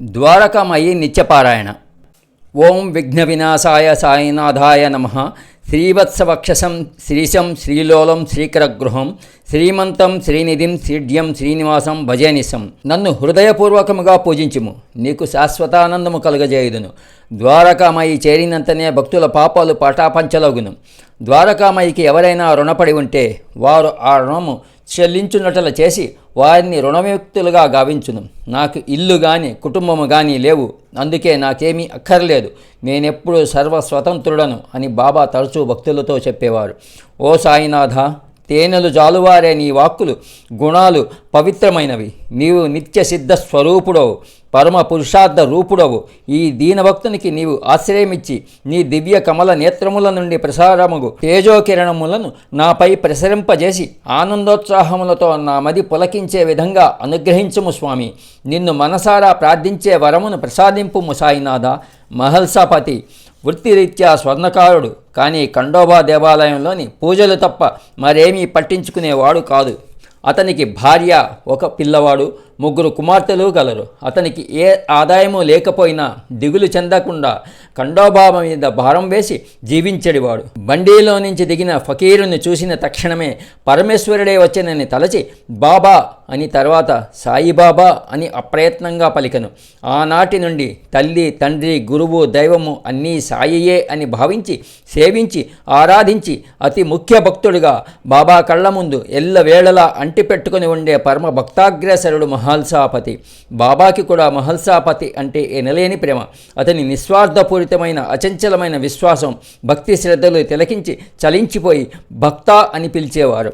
ద్వారకమయి నిత్యపారాయణ. ఓం విఘ్న వినాశాయ సాయినాథాయ నమ. శ్రీవత్సవక్షసం శ్రీశం శ్రీలోలం శ్రీకరగృహం శ్రీమంతం శ్రీనిధిం శ్రీడ్యం శ్రీనివాసం భజనిసం. నన్ను హృదయపూర్వకముగా పూజించుము. నీకు శాశ్వతానందము కలుగజేయుదును. ద్వారకామయి చేరినంతనే భక్తుల పాపాలు పటాపంచలగును. ద్వారకామయికి ఎవరైనా రుణపడి ఉంటే వారు ఆ రుణము చెల్లించున్నట్లు చేసి వారిని రుణవిముక్తులుగా గావించును. నాకు ఇల్లు కానీ కుటుంబము కానీ లేవు. అందుకే నాకేమీ అక్కర్లేదు. నేనెప్పుడు సర్వస్వతంత్రుడను అని బాబా తరచూ భక్తులతో చెప్పేవారు. ఓ సాయినాథ తేనెలు జాలువారే నీ వాక్కులు గుణాలు పవిత్రమైనవి. నీవు నిత్య సిద్ధ స్వరూపుడవు పరమ పురుషార్థ రూపుడవు. ఈ దీనభక్తునికి నీవు ఆశ్రయమిచ్చి నీ దివ్య కమల నేత్రముల నుండి ప్రసారముగు తేజోకిరణములను నాపై ప్రసరింపజేసి ఆనందోత్సాహములతో నా మది పులకించే విధంగా అనుగ్రహించుము స్వామి. నిన్ను మనసారా ప్రార్థించే వరమును ప్రసాదింపుము సాయినాథ మహల్సాపతి. వృత్తిరీత్యా స్వర్ణకారుడు. కానీ ఖండోబా దేవాలయంలోని పూజలు తప్ప మరేమీ పట్టించుకునేవాడు కాదు. అతనికి భార్య ఒక పిల్లవాడు ముగ్గురు కుమార్తెలు గలరు. అతనికి ఏ ఆదాయము లేకపోయినా దిగులు చెందకుండా ఖండోబాబా మీద భారం వేసి జీవించడివాడు. బండీలో నుంచి దిగిన ఫకీరుని చూసిన తక్షణమే పరమేశ్వరుడే వచ్చినని తలచి బాబా అని తర్వాత సాయిబాబా అని అప్రయత్నంగా పలికను. ఆనాటి నుండి తల్లి తండ్రి గురువు దైవము అన్నీ సాయియే అని భావించి సేవించి ఆరాధించి అతి ముఖ్య భక్తుడిగా బాబా కళ్ళ ముందు ఎల్లవేళలా అంటిపెట్టుకుని ఉండే పరమ భక్తాగ్రేసరుడు మహల్సాపతి. బాబాకి కూడా మహల్సాపతి అంటే ఎనలేని ప్రేమ. అతని నిస్వార్థపూరితమైన అచంచలమైన విశ్వాసం భక్తి శ్రద్ధలు తిలకించి చలించిపోయి భక్త అని పిలిచేవారు.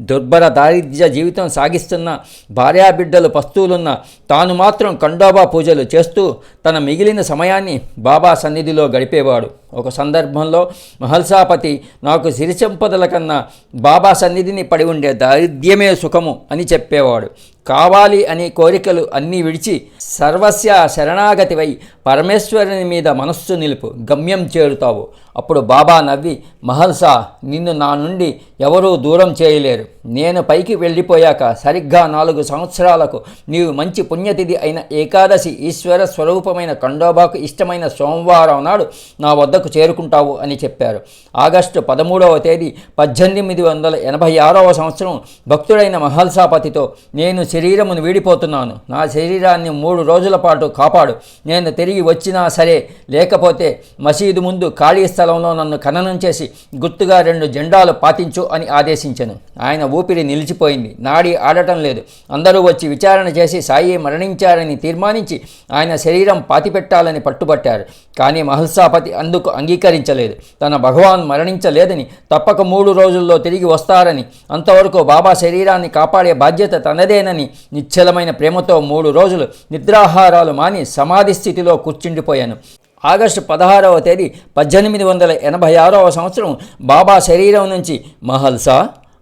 దుర్భర దారిద్ర్య జీవితం సాగిస్తున్న భార్యాబిడ్డలు పస్తువులున్న తాను మాత్రం కండోబా పూజలు చేస్తూ తన మిగిలిన సమయాన్ని బాబా సన్నిధిలో గడిపేవాడు. ఒక సందర్భంలో మహల్సాపతి నాకు సిరిచంపదల కన్నా బాబా సన్నిధిని పడి ఉండే దారిద్ర్యమే సుఖము అని చెప్పేవాడు. కావాలి అనే కోరికలు అన్నీ విడిచి సర్వస్య శరణాగతివై పరమేశ్వరుని మీద మనస్సు నిలుపు గమ్యం చేరుతావు. అప్పుడు బాబా నవ్వి మహల్సా నిన్ను నా నుండి ఎవరూ దూరం చేయలేరు. నేను పైకి వెళ్ళిపోయాక సరిగ్గా నాలుగు సంవత్సరాలకు నీవు మంచి పుణ్యతిథి అయిన ఏకాదశి ఈశ్వర స్వరూపమైన కండోబాకు ఇష్టమైన సోమవారం నాడు నా వద్దకు చేరుకుంటావు అని చెప్పారు. ఆగస్టు పదమూడవ తేదీ పద్దెనిమిది వందల ఎనభై ఆరవ సంవత్సరం భక్తుడైన మహల్సాపతితో నేను శరీరమును వీడిపోతున్నాను. నా శరీరాన్ని మూడు రోజుల పాటు కాపాడు. నేను తిరిగి వచ్చినా సరే లేకపోతే మసీదు ముందు ఖాళీ స్థలంలో నన్ను ఖననం చేసి గుర్తుగా రెండు జెండాలు పాతించు అని ఆదేశించను. ఆయన ఊపిరి నిలిచిపోయింది. నాడి ఆడటం లేదు. అందరూ వచ్చి విచారణ చేసి సాయి మరణించారని తీర్మానించి ఆయన శరీరం పాతిపెట్టాలని పట్టుబట్టారు. కానీ మహల్సాపతి అందుకు అంగీకరించలేదు. తన భగవాన్ మరణించలేదని తప్పక మూడు రోజుల్లో తిరిగి వస్తారని అంతవరకు బాబా శరీరాన్ని కాపాడే బాధ్యత తనదేనని నిశ్చలమైన ప్రేమతో మూడు రోజులు నిద్రాహారాలు మాని సమాధి స్థితిలో కూర్చుండిపోయాను. ఆగస్టు పదహారవ తేదీ పద్దెనిమిది వందల ఎనభై ఆరవ సంవత్సరం బాబా శరీరం నుంచి మహల్సా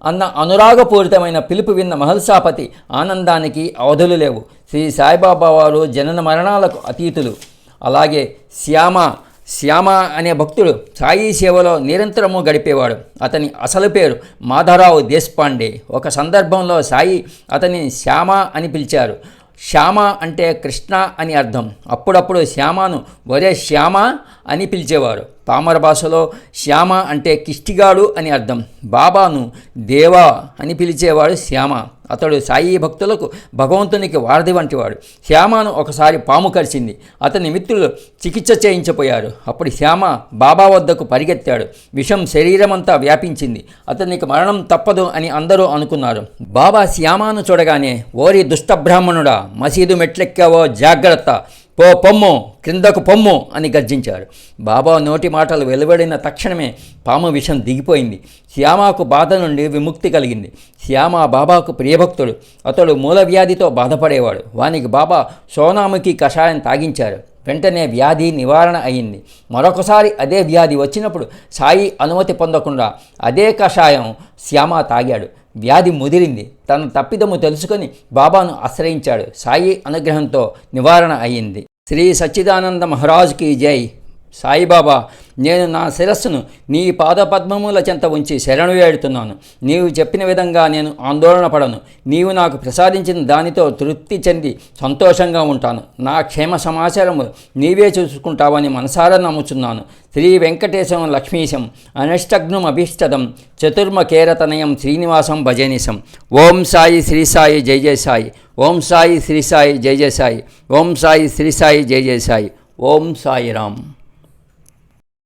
అన్న అనురాగపూరితమైన పిలుపు విన్న మహల్సాపతి ఆనందానికి అవధులు లేవు. శ్రీ సాయిబాబా వారు జనన మరణాలకు అతీతులు. అలాగే శ్యామ శ్యామ అనే భక్తుడు సాయి సేవలో నిరంతరము గడిపేవాడు. అతని అసలు పేరు మాధవరావు దేశపాండే. ఒక సందర్భంలో సాయి అతని శ్యామ అని పిలిచారు. శ్యామ అంటే కృష్ణ అని అర్థం. అప్పుడప్పుడు శ్యామను ఒరే శ్యామ అని పిలిచేవారు. పామర భాషలో శ్యామ అంటే కిష్టిగాడు అని అర్థం. బాబాను దేవా అని పిలిచేవాడు శ్యామ. అతడు సాయి భక్తులకు భగవంతునికి వారధి వంటివాడు. శ్యామను ఒకసారి పాము కరిచింది. అతని మిత్రులు చికిత్స చేయించపోయారు. అప్పుడు శ్యామ బాబా వద్దకు పరిగెత్తాడు. విషం శరీరమంతా వ్యాపించింది. అతనికి మరణం తప్పదు అని అందరూ అనుకున్నారు. బాబా శ్యామాను చూడగానే ఓరి దుష్టబ్రాహ్మణుడా మసీదు మెట్లెక్కావో జాగ్రత్త. ఓ పొమ్ము క్రిందకు పొమ్ము అని గర్జించాడు. బాబా నోటి మాటలు వెలువడిన తక్షణమే పాము విషం దిగిపోయింది. శ్యామాకు బాధ నుండి విముక్తి కలిగింది. శ్యామ బాబాకు ప్రియభక్తుడు. అతడు మూలవ్యాధితో బాధపడేవాడు. వానికి బాబా సోనాముఖి కషాయం తాగించారు. వెంటనే వ్యాధి నివారణ అయింది. మరొకసారి అదే వ్యాధి వచ్చినప్పుడు సాయి అనుమతి పొందకుండా అదే కషాయం శ్యామ తాగాడు. వ్యాధి ముదిరింది. తన తప్పిదము తెలుసుకొని బాబాను ఆశ్రయించాడు. సాయి అనుగ్రహంతో నివారణ అయింది. శ్రీ సచ్చిదానంద మహారాజుకి జై. సాయిబాబా నేను నా శిరస్సును నీ పాదపద్మముల చెంత ఉంచి శరణు వేడుతున్నాను. నీవు చెప్పిన విధంగా నేను ఆందోళన పడను. నీవు నాకు ప్రసాదించిన దానితో తృప్తి చెంది సంతోషంగా ఉంటాను. నా క్షేమ సమాచారము నీవే చూసుకుంటావని మనసారా నమ్ముచున్నాను. శ్రీ వెంకటేశం లక్ష్మీశం అనష్టగ్నం చతుర్మ చతుర్మకేరతనయం శ్రీనివాసం భజనీశం. ఓం సాయి శ్రీ సాయి జై జయ సాయి. ఓం సాయి శ్రీ సాయి జై జయ సాయి ఓం సాయి శ్రీ సాయి జై జయ సాయి ఓం సాయి రామ్